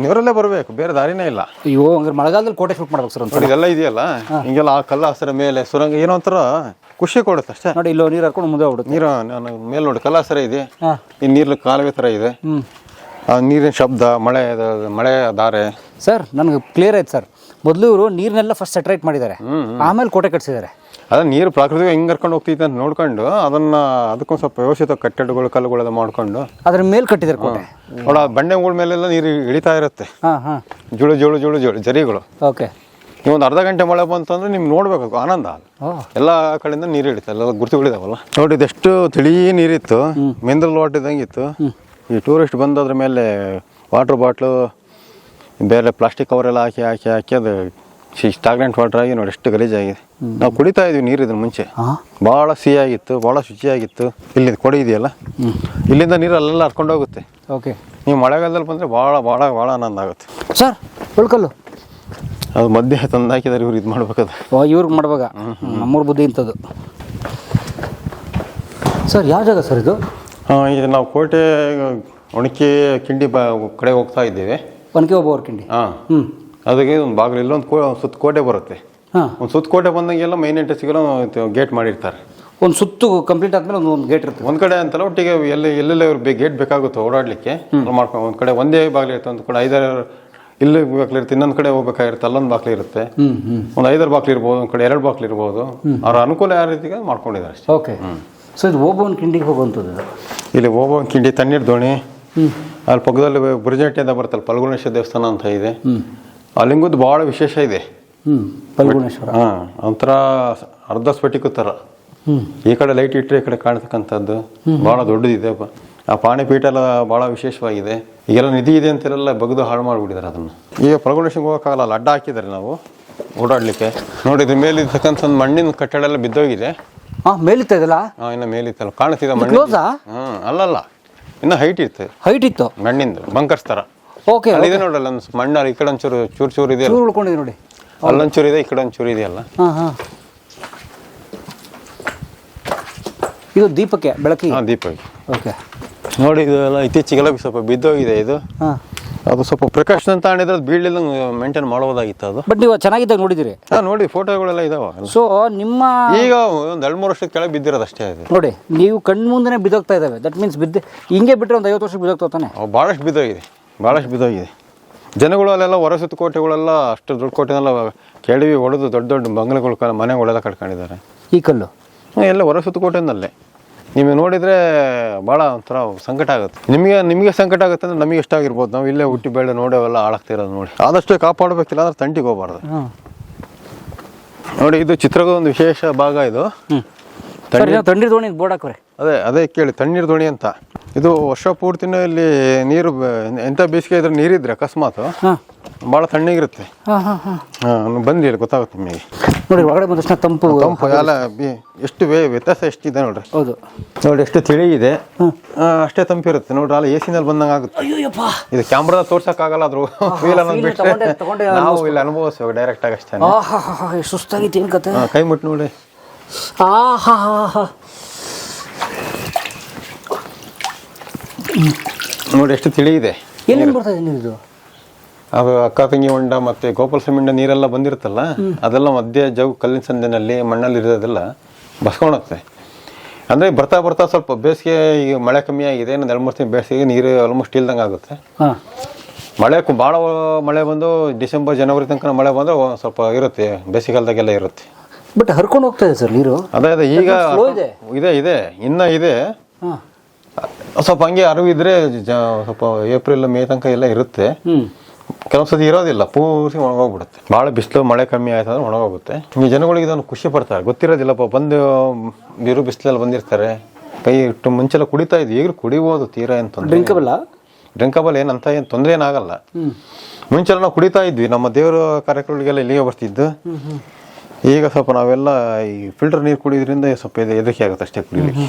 ನೀರಲ್ಲೇ ಬರಬೇಕು ಬೇರೆ ದಾರಿನೇ ಇಲ್ಲ. ಅಯ್ಯೋ ಹಂಗಾರೆ ಮಳೆಗಾಲದಲ್ಲಿ ಕೋಟೆ ಶೂಟ್ ಮಾಡ್ಬೇಕು ಸರ್ ಇದೆಲ್ಲ ಇದೆಯಲ್ಲ? ಹಿಂಗೆಲ್ಲ ಆ ಕಲ್ಲ ಹಸಿರ ಮೇಲೆ ಸುರಂಗ ಏನೋ ಒಂಥರ ಖುಷಿ ಕೊಡುತ್ತೆ ಅಷ್ಟೇ. ನೋಡಿ ಇಲ್ಲೋ ನೀರು ಹಾಕೊಂಡು ಮುಂದೆ ಹೋಗುತ್ತೆ ನೀರು ನಾನು ಮೇಲೆ ನೋಡಿ ಕಲ್ಲ ಹಸಿರ ಇದೆ. ಈ ನೀರ್ಲಿ ಕಾಲುವೆ ಥರ ಇದೆ. ಆ ನೀರಿನ ಶಬ್ದ ಮಳೆ ಮಳೆ ದಾರೆ. ಸರ್ ನನಗೆ ಕ್ಲಿಯರ್ ಆಯ್ತು ಸರ್. ಮೊದಲು ಇವರು ನೀರನ್ನೆಲ್ಲ ಫಸ್ಟ್ ಸೆಟ್ರೇಟ್ ಮಾಡಿದ್ದಾರೆ. ಆಮೇಲೆ ಕೋಟೆ ಕಟ್ಸಿದ್ದಾರೆ. ಅದ ನೀರು ಪ್ರಾಕೃತಿಕ ಹೆಂಗ್ ಕರ್ಕೊಂಡು ಹೋಗ್ತೈತೆ ಅಂತ ನೋಡ್ಕೊಂಡು ಅದನ್ನ ಅದಕ್ಕೊಂದು ಸ್ವಲ್ಪ ವ್ಯವಸ್ಥಿತ ಕಟ್ಟಡಗಳು ಕಲ್ಲುಗಳೆಲ್ಲ ಮಾಡ್ಕೊಂಡು. ಅದ್ರ ಮೇಲೆ ಕಟ್ಟಿದ್ದಾರೆ ಕೋಟೆ. ನೋಡ ಬಂಡೆಗಳ ಮೇಲೆಲ್ಲ ನೀರು ಇಳಿತಾ ಇರುತ್ತೆ. ಹಾ ಹಾ. ಜುಳು ಜುಳು ಜುಳು ಜುಳು ಜರಿಗಳು. ಓಕೆ. ನೀವು ಒಂದು ಅರ್ಧ ಗಂಟೆ ಮಳೆ ಬಂತು ಅಂದ್ರೆ ನಿಮ್ಗೆ ನೋಡ್ಬೇಕು ಆನಂದ ಎಲ್ಲ ಕಡೆಯಿಂದ ನೀರು ಇಳಿತ ಎಲ್ಲ ಗುರುತುಗಳಿದಾವಲ್ಲ. ನೋಡಿ ಇದೆಷ್ಟು ತಿಳಿ ನೀರಿತ್ತು. ಮಿಂದ್ರಲ್ ವಾಟ್ ಇದ್ದಂಗಿತ್ತು. ಈ ಟೂರಿಸ್ಟ್ ಬಂದದ್ರ ಮೇಲೆ ವಾಟರ್ ಬಾಟ್ಲು ಬೇರೆ ಪ್ಲಾಸ್ಟಿಕ್ ಕವರೆಲ್ಲ ಹಾಕಿ ಹಾಕಿ ಹಾಕಿ ಅದು ಸ್ಟಾಗ್ನೆಂಟ್ ವಾಟರ್ ಆಗಿ ನೋಡಿ ಎಷ್ಟು ಗಲೀಜಾಗಿದೆ. ನಾವು ಕುಡಿತಾ ಇದ್ವಿ ನೀರು ಇದನ್ನ ಮುಂಚೆ ಭಾಳ ಸಿಹಿಯಾಗಿತ್ತು ಭಾಳ ಶುಚಿಯಾಗಿತ್ತು. ಇಲ್ಲಿ ಕೊಡಿ ಇದೆಯಲ್ಲ ಇಲ್ಲಿಂದ ನೀರು ಅಲ್ಲೆಲ್ಲ ಹರ್ಕೊಂಡು ಹೋಗುತ್ತೆ. ಓಕೆ ನೀವು ಮಳೆಗಾಲದಲ್ಲಿ ಬಂದರೆ ಭಾಳ ಭಾಳ ಭಾಳ ಆನಂದ ಆಗುತ್ತೆ. ಸರ್ ಉಳ್ಕಲ್ಲು. ಅದು ಮಧ್ಯೆ ತಂದು ಹಾಕಿದಾರೆ ಇವ್ರು ಇದು ಮಾಡ್ಬೇಕದು ಇವ್ರಿಗೆ ಮಾಡ್ಬೇಕ ನಮ್ಮೂರ ಬುದ್ಧಿ ಇಂಥದ್ದು. ಸರ್ ಯಾವ ಜಾಗ ಸರ್ ಇದು? ಇದು ನಾವು ಕೋಟೆ ಒಣಕೆ ಕಿಂಡಿ ಬ ಕಡೆ ಹೋಗ್ತಾ ಇದ್ದೇವೆ. ಒನಕೆ ಒಬ್ಬ ಕಿಂಡಿ. ಹಾಂ. ಹ್ಞೂ ಅದಕ್ಕೆ ಒಂದು ಬಾಗಿಲು ಇಲ್ಲೊಂದು ಕೋ ಸುತ್ತ ಕೋಟೆ ಬರುತ್ತೆ. ಹಾಂ. ಒಂದು ಸುತ್ತ ಕೋಟೆ ಬಂದಂಗೆಲ್ಲ ಮೈನ್ ಎಂಟ್ರೆಸ್ಗೆಲ್ಲ ಗೇಟ್ ಮಾಡಿರ್ತಾರೆ. ಒಂದು ಸುತ್ತು ಕಂಪ್ಲೀಟ್ ಆದ್ಮೇಲೆ ಒಂದು ಒಂದು ಗೇಟ್ ಇರುತ್ತೆ ಒಂದು ಕಡೆ ಅಂತಲ್ಲ ಒಟ್ಟಿಗೆ ಎಲ್ಲಿ ಎಲ್ಲೆಲ್ಲ ಇವ್ರು ಗೇಟ್ ಬೇಕಾಗುತ್ತೆ ಓಡಾಡಲಿಕ್ಕೆ. ಮಾಡ್ಕೊಂಡು ಒಂದು ಕಡೆ ಒಂದೇ ಬಾಗಿಲು ಇರುತ್ತೆ ಒಂದು ಕಡೆ ಐದಾರು ಇಲ್ಲಿ ಬಾಕ್ಲಿ ಇರುತ್ತೆ ಇನ್ನೊಂದು ಕಡೆ ಹೋಗ್ಬೇಕಾಗಿರುತ್ತೆ ಅಲ್ಲೊಂದು ಬಾಗಿಲು ಇರುತ್ತೆ. ಒಂದು ಐದಾರು ಬಾಗಿಲು ಇರ್ಬೋದು ಒಂದು ಕಡೆ ಎರಡು ಬಾಕ್ಲಿ ಇರ್ಬೋದು. ಅವ್ರ ಅನುಕೂಲ ಯಾವ ರೀತಿಗೆ ಮಾಡ್ಕೊಂಡಿದ್ದಾರೆ ಅಷ್ಟೇ. ಓಕೆ ಸೊ ಇದು ಓಬೋನ್ ಕಿಂಡಿಗೆ ಹೋಗುವಂಥದ್ದು? ಇಲ್ಲಿ ಓಬೋನ್ ಕಿಂಡಿ ತಣ್ಣೀರು ದೋಣಿ. ಹ್ಞೂ ಅಲ್ಲಿ ಪಕ್ಕದಲ್ಲಿ ಬುರ್ಜಟ್ಟಿ ಅಂತ ಬರ್ತಲ್ಲ ಫಲ್ಗುಣೇಶ್ವರ ದೇವಸ್ಥಾನ ಅಂತ ಇದೆ. ಆ ಲಿಂಗದ್ದು ಭಾಳ ವಿಶೇಷ ಇದೆ. ಹ್ಮ್ ಫಲ್ಗುಣೇಶ್ವರ ಹಾಂ ಒಂಥರ ಅರ್ಧ ಸ್ಫಟಿಕ ತರ. ಹ್ಞೂ ಈ ಕಡೆ ಲೈಟ್ ಇಟ್ಟರೆ ಈ ಕಡೆ ಕಾಣ್ತಕ್ಕಂಥದ್ದು. ಭಾಳ ದೊಡ್ಡದಿದೆ. ಆ ಪಾಣಿಪೀಠ ಎಲ್ಲ ಭಾಳ ವಿಶೇಷವಾಗಿದೆ. ಈಗೆಲ್ಲ ನಿಧಿ ಇದೆ ಅಂತೆಲ್ಲ ಬಗ್ದು ಹಾಳು ಮಾಡಿಬಿಟ್ಟಿದ್ದಾರೆ ಅದನ್ನು. ಈಗ ಫಲ್ಗುಣೇಶ್ವರ ಹೋಗೋಕ್ಕಾಗಲ್ಲ ಅಲ್ಲಿ ಅಡ್ಡ ಹಾಕಿದ್ದಾರೆ ನಾವು ಓಡಾಡಲಿಕ್ಕೆ. ನೋಡಿ ಇದ್ರ ಮೇಲೆ ಇರ್ತಕ್ಕಂಥ ಒಂದು ಮಣ್ಣಿನ ಕಟ್ಟಡ ಎಲ್ಲ ಬಿದ್ದೋಗಿದೆ. ಹಾಂ ಮೇಲಿತ್ತ ಇದಲ್ಲ ಹಾಂ ಇನ್ನು ಮೇಲಿತ್ತಲ್ಲ ಕಾಣ್ತಿದೆ ಮಣ್ಣು ಹ್ಞೂ ಅಲ್ಲಲ್ಲ. ಇನ್ನು ಹೈಟ್ ಇತ್ತು. ಹೈಟ್ ಇತ್ತು? ಮಣ್ಣಿಂದು ಬಂಕರ್ಸ್ ಥರ ಓಕೆ ಅಲ್ಲಿದೆ ನೋಡಲ್ಲ ಒಂದು ಮಣ್ಣಲ್ಲಿ ಈ ಕಡೆ ಒಂಚೂರು ಚೂರು ಚೂರು ಇದೆಯಲ್ಲ? ಚೂರು ಉಳ್ಕೊಂಡಿದೆ ನೋಡಿ. ಅಲ್ಲೊಂಚೂರು ಇದೆ ಈ ಕಡೆ ಒಂಚೂರು ಇದೆಯಲ್ಲ? ಹಾಂ ಹಾಂ. ಇದು ದೀಪಕ್ಕೆ ಬೆಳಕಿಗೆ? ಹಾಂ ದೀಪಕ್ಕೆ. ಓಕೆ ನೋಡಿ ಇದೆಲ್ಲ ಇತ್ತೀಚೆಗೆಲ್ಲ ಸ್ವಲ್ಪ ಬಿದ್ದೋಗಿದೆ ಇದು. ಹಾಂ. ಅದು ಸ್ವಲ್ಪ ಪ್ರಿಕಾಷನ್ ಅಂತ ಹೇಳಿದ್ರೆ ಅದು ಮೇಂಟೈನ್ ಮಾಡ್ಬೋದಾಗಿತ್ತು ಅದು. ಬಟ್ ನೀವು ಚೆನ್ನಾಗಿದ್ದಾಗ ನೋಡಿದಿರಿ ಹಾಂ ನೋಡಿ ಫೋಟೋಗಳೆಲ್ಲ ಇದಾವೆ. ಸೊ ನಿಮ್ಮ ಈಗ ಒಂದು ಎರಡು ಮೂರು ವರ್ಷಕ್ಕೆ ಕೆಳಗೆ ಬಿದ್ದಿರೋದು ಅಷ್ಟೇ ಇದೆ ನೋಡಿ ನೀವು ಕಣ್ಣು ಮುಂದೆ ಬಿದ್ದೋಗ್ತಾ ಇದ್ದಾವೆ. ದಟ್ ಮೀನ್ಸ್ ಬಿದ್ದು ಹಿಂಗೆ ಬಿಟ್ಟರೆ ಒಂದು ಐವತ್ತು ವರ್ಷ ಬಿದ್ದೋಗ್ತಾ ತಾನೆ? ಅವು ಭಾಳಷ್ಟು ಬಿದ್ದೋಗಿದೆ ಭಾಳಷ್ಟು ಬಿದ್ದೋಗಿದೆ. ಜನಗಳು ಅಲ್ಲೆಲ್ಲ ಹೊರಸತ್ತು ಕೋಟೆಗಳೆಲ್ಲ ಅಷ್ಟು ದೊಡ್ಡ ಕೋಟೆನೆಲ್ಲ ಕೆಡವಿ ಹೊಡೆದು ದೊಡ್ಡ ದೊಡ್ಡ ಬಂಗ್ಲೆಗಳು ಮನೆಗಳೆಲ್ಲ ಕಟ್ಕೊಂಡಿದ್ದಾರೆ. ಈ ಕಲ್ಲು? ಎಲ್ಲ ಹೊರಸತ್ತು ಕೋಟೆನಲ್ಲೇ. ನೀವು ನೋಡಿದರೆ ಭಾಳ ಒಂಥರ ಸಂಕಟ ಆಗುತ್ತೆ. ನಿಮಗೆ ನಿಮಗೆ ಸಂಕಟ ಆಗುತ್ತೆ ಅಂದ್ರೆ ನಮಗೆ ಎಷ್ಟಾಗಿರ್ಬೋದು ನಾವು ಇಲ್ಲೇ ಹುಟ್ಟಿ ಬೆಳೆ ನೋಡೋವೆಲ್ಲ ಹಾಳಾಗ್ತಿರೋದು ನೋಡಿ. ಆದಷ್ಟು ಕಾಪಾಡಬೇಕಿಲ್ಲ ಅಂದ್ರೆ ತಂಟಿಗೆ ಹೋಗ್ಬಾರ್ದು. ನೋಡಿ ಇದು ಚಿತ್ರದ ಒಂದು ವಿಶೇಷ ಭಾಗ ಇದು. ತಣ್ಣೀರು ದೋಣಿ ಬೋರ್ಡ್ ಹಾಕ್ರೆ ಅದೇ ಅದೇ ಕೇಳಿ ತಣ್ಣೀರು ದೋಣಿ ಅಂತ. ಇದು ವರ್ಷ ಪೂರ್ತಿನೂ ಇಲ್ಲಿ ನೀರು ಎಂತ ಎಂಥ ಬೇಸಿಗೆ ಇದ್ರೆ ನೀರಿದ್ರೆ ಅಕಸ್ಮಾತ್. ಭಾಳ ತಣ್ಣಗಿರುತ್ತೆ. ಹಾಂ ಹಾಂ ಹಾಂ. ಹಾಂ ಬಂದು ಹೇಳಿ ಗೊತ್ತಾಗುತ್ತೆ ನಿಮಗೆ. ನೋಡಿ ಒಳಗಡೆ ಬಂದ ತಕ್ಷಣ ತಂಪು ತಂಪು ಎಲ್ಲ ಬಿ- ಎಷ್ಟು ವೇ ವ್ಯತ್ಯಾಸ ಎಷ್ಟಿದೆ ನೋಡ್ರಿ. ಹೌದು. ನೋಡಿ ಎಷ್ಟು ತಿಳಿ ಇದೆ ಆ, ಅಷ್ಟೇ ತಂಪಿರುತ್ತೆ ನೋಡ್ರಿ ಅಲ್ಲಿ ಎ ಸಿನಲ್ಲಿ ಬಂದಂಗೆ ಆಗುತ್ತೆ. ಅಯ್ಯೋಯಪ್ಪ ಇದು ಕ್ಯಾಮ್ರಾ ತೋರ್ಸಕ್ಕಾಗಲ್ಲ ಆದ್ರೂ ಫೀಲ್ ಅನ್ನೋದು ತಗೊಂಡೆ- ತಗೊಂಡೆ ನಾವು ಇಲ್ಲಿ ಅನುಭವಿಸ್ತೇವೆ ಡೈರೆಕ್ಟ್ ಆಗಿ ಅಷ್ಟೇ ಆ ಹಾ ಹಾ ಹಾ ಎಷ್ಟು ಸುಸ್ತಾಗಿತ್ತು ಏನು ಕತೆ? ಹಾ, ಕೈ ಮುಟ್ಟು ನೋಡಿ. ಹಾ ನೋಡಿ ಎಷ್ಟು ತಿಳಿ ಇದೆ ಏನೇನು ಬರ್ತಾ ಇದೆ ನೀರಿದು ಅದು ಅಕ್ಕ ತಂಗಿ ಹೊಂಡ ಮತ್ತೆ ಗೋಪಾಲ ಸಿಮೆಂಡ ನೀರೆಲ್ಲ ಬಂದಿರುತ್ತಲ್ಲ ಅದೆಲ್ಲ ಮಧ್ಯೆ ಜವ್ ಕಲ್ಲಿನ ಸಂದಿನಲ್ಲಿ ಮಣ್ಣಲ್ಲಿ ಇರೋದೆಲ್ಲ ಬಸ್ಕೊಂಡು ಹೋಗ್ತದೆ ಅಂದರೆ ಬರ್ತಾ ಬರ್ತಾ ಸ್ವಲ್ಪ ಬೇಸಿಗೆ ಈಗ ಮಳೆ ಕಮ್ಮಿ ಆಗಿದೆ ಇನ್ನೊಂದು ಎರಡು ಮೂರು ತಿಂಗಳು ಬೇಸಿಗೆ ನೀರು ಆಲ್ಮೋಸ್ಟ್ ಇಲ್ದಂಗೆ ಆಗುತ್ತೆ. ಮಳೆ ಭಾಳ ಮಳೆ ಬಂದು ಡಿಸೆಂಬರ್ ಜನವರಿ ತನಕ ಮಳೆ ಬಂದರೆ ಸ್ವಲ್ಪ ಇರುತ್ತೆ ಬೇಸಿಗೆಗಾಲದಾಗೆಲ್ಲ ಇರುತ್ತೆ. ಬಟ್ ಹರ್ಕೊಂಡು ಹೋಗ್ತಾ ಇದೆ ಸರ್ ನೀರು? ಅದೇ ಅದೇ ಈಗ ಇದೆ. ಇದೆ ಇನ್ನು ಇದೆ. ಸ್ವಲ್ಪ ಹಂಗೆ ಅರಿವಿದ್ರೆ ಸ್ವಲ್ಪ ಏಪ್ರಿಲ್ ಮೇ ತನಕ ಎಲ್ಲ ಇರುತ್ತೆ. ಹ್ಞೂ ಕೆಲವೊಂದ್ಸತಿ ಇರೋದಿಲ್ಲ ಪೂರ್ತಿ ಒಣಗೋಗ್ಬಿಡುತ್ತೆ. ಭಾಳ ಬಿಸಿಲು ಮಳೆ ಕಮ್ಮಿ ಆಯ್ತು ಅಂದ್ರೆ ಒಣಗೋಗುತ್ತೆ. ಈ ಜನಗಳಿಗೆ ಇದನ್ನು ಖುಷಿ ಪಡ್ತಾರೆ. ಗೊತ್ತಿರೋದಿಲ್ಲಪ್ಪ ಬಂದು ಬಿರು ಬಿಸಿಲಲ್ಲಿ ಬಂದಿರ್ತಾರೆ. ಕೈ ಇಟ್ಟು ಮುಂಚೆಲ್ಲ ಕುಡಿತಾ ಇದ್ವಿ ಈಗಲೂ ಕುಡಿಬೋದು ತೀರಾ ಏನು ತೊಂದರೆ ಡ್ರಿಂಕಬಲ್ ಡ್ರಿಂಕಬಲ್ ಏನಂತ ಏನು ತೊಂದರೆ ಏನಾಗಲ್ಲ ಮುಂಚೆಲ್ಲ ನಾವು ಕುಡಿತಾ ಇದ್ವಿ ನಮ್ಮ ದೇವರ ಕಾರ್ಯಕ್ರಮಗಳಿಗೆಲ್ಲ ಇಲ್ಲಿಗೆ ಬರ್ತಿದ್ದು. ಈಗ ಸ್ವಲ್ಪ ನಾವೆಲ್ಲ ಈ ಫಿಲ್ಟರ್ ನೀರು ಕುಡಿಯೋದ್ರಿಂದ ಸ್ವಲ್ಪ ಇದು ಹೆದರಿಕೆ ಆಗುತ್ತೆ ಅಷ್ಟೇ ಕುಡಿಲಿಕ್ಕೆ.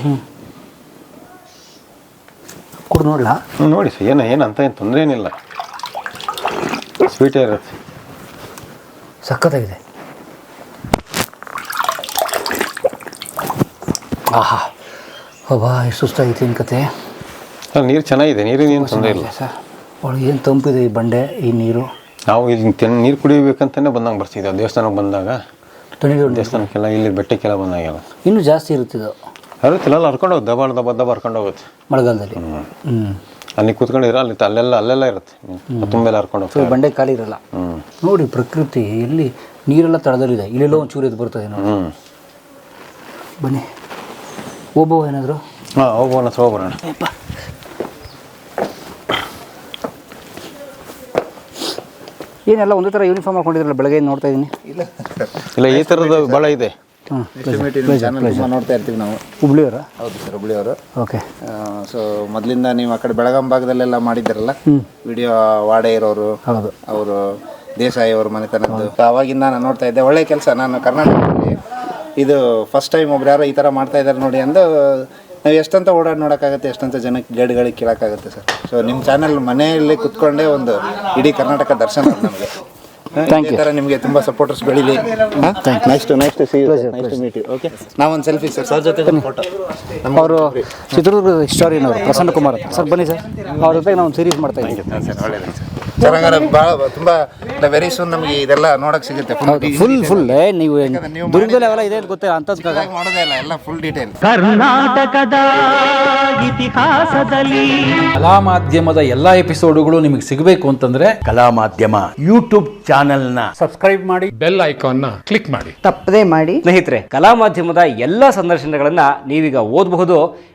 ಕುಡಿದು ನೋಡಲಾ? ನೋಡಿ ಸರ್ ಏನು ಏನಂತ ಏನು ತೊಂದರೆ ಏನಿಲ್ಲ. ಸ್ವೀಟೇ ಇರುತ್ತೆ. ಸಖತ್ತಾಗಿದೆ. ಆಹಾ. ಅಬ್ಬಾ ಎಷ್ಟು ಸುಸ್ತಾಗಿತ್ತು ಏನು ಕತೆ. ನೀರು ಚೆನ್ನಾಗಿದೆ ನೀರಿನ ಏನು ತೊಂದರೆ ಇಲ್ಲ. ಸರ್ ಒಳಗೆ ಏನು ತಂಪಿದೆ ಈ ಬಂಡೆ ಈ ನೀರು? ನಾವು ಇಲ್ಲಿ ತೆನ್ ನೀರು ಕುಡಿಬೇಕಂತಾನೆ ಬಂದಂಗೆ ಬರ್ತಿದ್ದೆ ದೇವಸ್ಥಾನಕ್ಕೆ ಬಂದಾಗ. ತಣಿಗೆ ದೇವಸ್ಥಾನಕ್ಕೆಲ್ಲ ಇಲ್ಲಿ ಬೆಟ್ಟಕ್ಕೆಲ್ಲ ಬಂದಾಗೆಲ್ಲ. ಇನ್ನೂ ಜಾಸ್ತಿ ಇರುತ್ತಿದ್ದು. ಅರುತ್ತಿಲ್ಲ ಅಲ್ಲಿ ಹರ್ಕೊಂಡು ಹೋಗುತ್ತೆ ದಬಾಡ್ ದಬ ದಬ ಹರ್ಕೊಂಡು ಹೋಗುತ್ತೆ. ಮಳೆಗಾಲದಲ್ಲಿ. ಹ್ಞೂ ಅಲ್ಲಿ ಕೂತ್ಕೊಂಡಿದ್ರೆ ಅಲ್ಲಿ ಅಲ್ಲೆಲ್ಲ ಅಲ್ಲೆಲ್ಲ ಇರುತ್ತೆ. ತುಂಬೆಲ್ಲ ಹರ್ಕೊಂಡು ಹೋಗ್ತಾರೆ ಬಂಡೆ ಖಾಲಿ ಇರಲ್ಲ. ಹ್ಞೂ ನೋಡಿ ಪ್ರಕೃತಿ ಎಲ್ಲಿ ನೀರೆಲ್ಲ ತಳದಲ್ಲಿದೆ. ಇಲ್ಲೆಲ್ಲೋ ಚೂರು ಎದ್ದು ಬರ್ತದೆ ನೋಡಿ. ಹ್ಞೂ ಬನ್ನಿ. ಒಬ್ಬ ಏನಾದರೂ? ಹಾಂ ಹೋಗೋಣ ಹತ್ರ ಹೋಗ್ಬರೋಣ ಏನೆಲ್ಲ ಒಂದೇ ಥರ ಯೂನಿಫಾರ್ಮ್ ಹಾಕೊಂಡಿದ್ರಲ್ಲ ಬೆಳಗ್ಗೆ ನೋಡ್ತಾ ಇದ್ದೀನಿ ಇಲ್ಲ ಇಲ್ಲ ಈ ಥರದ ಭಾಳ ಇದೆ. ಹಾಂ ನೋಡ್ತಾ ಇರ್ತೀವಿ ನಾವು. ಹುಬ್ಳಿಯವರ? ಹೌದು ಸರ್ ಹುಬ್ಳಿಯವರು. ಓಕೆ. ಸೊ ಮೊದಲಿಂದ ನೀವು ಆ ಕಡೆ ಬೆಳಗಾಂ ಭಾಗದಲ್ಲೆಲ್ಲ ಮಾಡಿದ್ರಲ್ಲ ವಿಡಿಯೋ ವಾಡೆ ಇರೋರು ಹೌದು. ಅವರು ದೇಸಾಯಿ ಅವ್ರ ಮನೆತನದ್ದು. ಅವಾಗಿಂದ ನಾನು ನೋಡ್ತಾ ಇದ್ದೆ ಒಳ್ಳೆ ಕೆಲಸ. ನಾನು ಕರ್ನಾಟಕದಲ್ಲಿ ಇದು ಫಸ್ಟ್ ಟೈಮ್ ಒಬ್ರು ಯಾರೋ ಈ ಥರ ಮಾಡ್ತಾ ಇದ್ದಾರೆ ನೋಡಿ ಅಂದು ನಾವು ಎಷ್ಟಂತ ಓಡಾಡಿ ನೋಡೋಕ್ಕಾಗುತ್ತೆ ಎಷ್ಟಂತ ಜನಕ್ಕೆ ಗೇಡ್ಗಳಿಗೆ ಕೇಳೋಕ್ಕಾಗುತ್ತೆ ಸರ್. ಸೊ ನಿಮ್ಮ ಚಾನಲ್ ಮನೆಯಲ್ಲಿ ಕುತ್ಕೊಂಡೇ ಒಂದು ಇಡೀ ಕರ್ನಾಟಕ ದರ್ಶನ ನಮಗೆ. Thank ಯು ಸರ್ ನಿಮಗೆ ತುಂಬ ಸಪೋರ್ಟರ್ಸ್ ಬೆಳೀಲಿ. Next next see next meet okay ನಾವೊಂದು ಸೆಲ್ಫಿ ಸರ್ ಸರ್ ಜೊತೆ ಫೋಟೋ ಅವರು ಚಿತ್ರದುರ್ಗದ ಹಿಸ್ಟೋರಿಯನ್ ಅವರು ಪ್ರಸನ್ನ ಕುಮಾರ್ ಸರ್ ಬನ್ನಿ ಸರ್ ಅವ್ರ ಜೊತೆಗೆ ನಾವು ಒಂದು ಸೀರೀಸ್ ಮಾಡ್ತಾ ಇದ್ದೀವಿ. ಚೆನ್ನಾಗಾರ ಭಾಳ ತುಂಬಾ ವೆರಿ ಸೂನ್ ನಮಗೆ ಇದೆಲ್ಲ ನೋಡಕ್ ಸಿಗುತ್ತೆ. ಫುಲ್ ಫುಲ್ ನೀವು ದುರ್ಗದಲ್ಲಿ ಅವೆಲ್ಲ ಇದೆ ಅಂತ ಗೊತ್ತಿಲ್ಲ ಅಂತ ಮಾಡೋದೇ ಇಲ್ಲ ಎಲ್ಲ ಫುಲ್ ಡೀಟೇಲ್ ಕರ್ನಾಟಕದ ಇತಿಹಾಸದಲ್ಲಿ. ಕಲಾ ಮಾಧ್ಯಮದ ಎಲ್ಲಾ ಎಪಿಸೋಡ್ಗಳು ನಿಮಗೆ ಸಿಗಬೇಕು ಅಂತಂದ್ರೆ ಕಲಾ ಮಾಧ್ಯಮ ಯೂಟ್ಯೂಬ್ ಮಾಡಿ. ಬೆಲ್ ಐಕಾನ್ನ ಕ್ಲಿಕ್ ಮಾಡಿ. ತಪ್ಪದೇ ಮಾಡಿ. ಸ್ನೇಹಿತರೆ ಕಲಾ ಮಾಧ್ಯಮದ ಎಲ್ಲಾ ಸಂದರ್ಶನಗಳನ್ನ ನೀವೀಗ ಓದಬಹುದು.